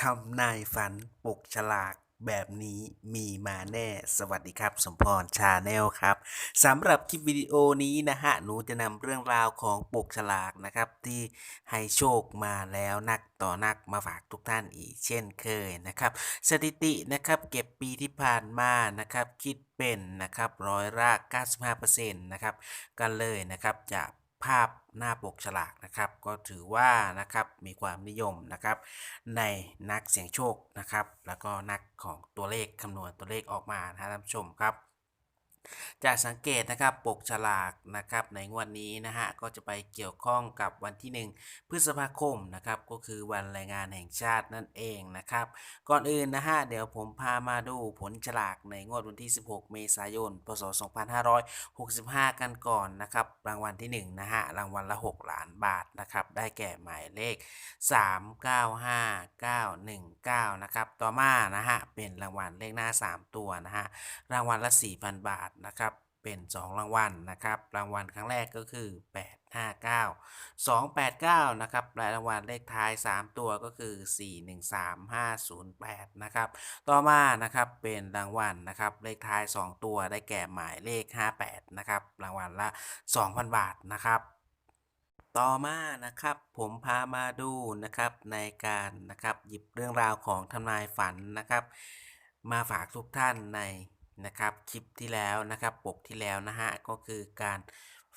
ทำนายฝันปกฉลากแบบนี้มีมาแน่ สวัสดีครับ สมพรชาแนลครับสำหรับคลิปวิดีโอนี้นะฮะ หนูจะนำเรื่องราวของปกฉลากนะครับ ที่ให้โชคมาแล้วนักต่อนักมาฝากทุกท่านอีกเช่นเคยนะครับ สถิตินะครับเก็บปีที่ผ่านมานะครับ คิดเป็นนะครับร้อยละ95%นะครับกันเลยนะครับจาก ภาพหน้าปกฉลากนะครับ ก็ถือว่านะครับมีความนิยมนะครับ ในนักเสี่ยงโชคนะครับ แล้วก็นักของตัวเลขคำนวณตัวเลขออกมานะท่านผู้ชมครับ จากสังเกตนะครับปกฉลากนะครับในงวดนี้นะฮะก็จะไปเกี่ยวข้องกับวันที่ 1 พฤษภาคมนะครับก็คือวันแรงงานแห่งชาตินั่นเองนะครับก่อนอื่นนะฮะเดี๋ยวผมพามาดูผลฉลากในงวดวันที่ 16 เมษายน พศ 2565 กันก่อนนะครับรางวัลที่ 1 นะฮะรางวัลละ 6 ล้านบาทนะครับได้แก่หมายเลข 395919 นะครับต่อมานะฮะเป็นรางวัลเลขหน้า 3 ตัวนะฮะรางวัลละ 4,000 บาทนะครับเป็น 2 รางวัลนะครับรางวัลครั้งแรกก็คือ 859 289นะครับและรางวัลเลขท้าย 3 ตัวก็คือ 413508นะครับต่อมานะครับเป็นรางวัลนะครับเลขท้าย 2 ตัวได้แก่หมายเลข 58นะครับรางวัลละ 2,000 บาทนะครับต่อมานะครับผมพามาดูนะครับในการนะครับหยิบเรื่องราวของทำนายฝันนะครับ มาฝากทุกท่านใน นะครับคลิปที่แล้วนะครับปกที่แล้วนะฮะก็คือการ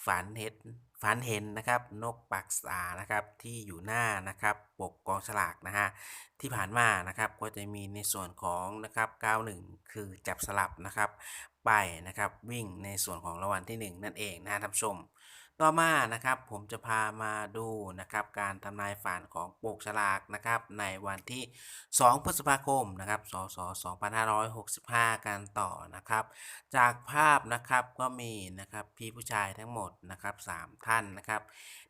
ฝันเห็นฝันเห็นนะครับนกปักษานะครับที่อยู่หน้านะครับปกกองฉลากนะฮะที่ผ่านมานะครับก็จะมีในส่วนของนะครับ91 คือจับสลับนะครับไปนะครับวิ่งในส่วนของรางวัลที่ 1 นั่นเองนะท่านผู้ชม ต่อมานะครับผมจะพามาดูนะครับการทำนายฝันของปกฉลากนะครับในวันที่ 2 พฤษภาคมนะครับสศ2565 กันต่อนะครับ จากภาพนะครับก็มีนะครับพี่ผู้ชายทั้งหมดนะครับ 3 ท่านนะครับ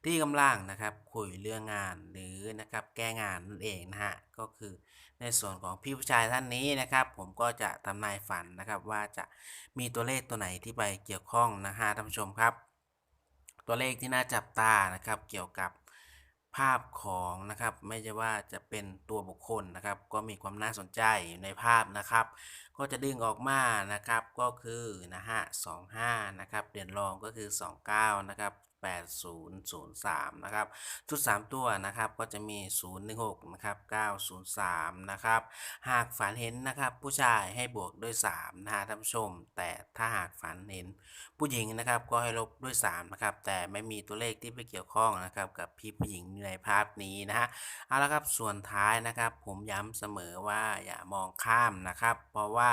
ที่กำลังนะครับคุยเรื่องงานหรือนะครับแก้งานนั่นเองนะฮะก็คือในส่วนของพี่ผู้ชายท่านนี้นะครับ ผมก็จะทำนายฝันนะครับว่าจะมีตัวเลขตัวไหนที่ไปเกี่ยวข้องนะฮะท่านผู้ชมครับ ตัวเลขที่น่าจับตานะครับ เกี่ยวกับภาพของนะครับไม่ใช่ว่าจะเป็นตัวบุคคลนะครับ ก็มีความน่าสนใจในภาพนะครับ ก็จะดึงออกมานะครับก็คือนะฮะสองนะครับเด่นรองก็คือ 29 นะครับ 8003 นะครับ ชุด 3 ตัวนะครับก็จะมี 016 นะครับ 903 นะครับ หากฝันเห็นนะครับผู้ชายให้บวกด้วย 3 นะฮะท่านผู้ชม แต่ถ้าหากฝันเห็นผู้หญิงนะครับก็ให้ลบด้วย 3 นะครับ แต่ไม่มีตัวเลขที่ไปเกี่ยวข้องนะครับกับพี่ผู้หญิงในภาพนี้นะฮะเอาละครับส่วนท้ายนะครับผมย้ำเสมอว่าอย่ามองข้ามนะครับ เพราะว่า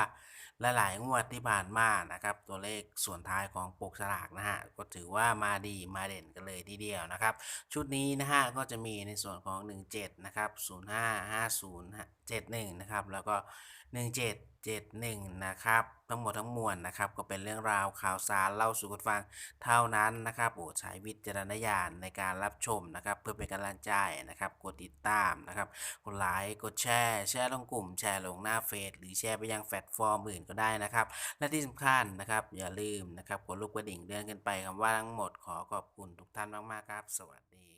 หลายๆงวดที่ผ่านมานะครับตัวเลขส่วนท้ายของปกฉลากนะฮะก็ถือว่ามาดีมาาเด่นกันเลยทีเดียวนะครับ ชุดนี้นะฮะก็จะมีในส่วนของ 17 นะครับ05 50 71 นะครับ แล้วก็ 1771 นะครับ ทั้งหมดทั้งมวลนะครับ ก็เป็นเรื่องราวข่าวสารเล่าสู่กันฟังเท่านั้นนะครับโปรดใช้วิจารณญาณในการรับชมนะครับ เพื่อเป็นกำลังใจนะครับ กดติดตามนะครับ กดไลค์กดแชร์ แชร์ลงกลุ่มแชร์ลงหน้าเฟซหรือแชร์ไปยังแพลตฟอร์มอื่นก็ได้นะครับ และที่สำคัญนะครับ อย่าลืมนะครับกดลูกกระดิ่งเดือนกันไปคำว่าทั้งหมดขอขอบคุณทุกท่านมาก ๆ ครับ สวัสดี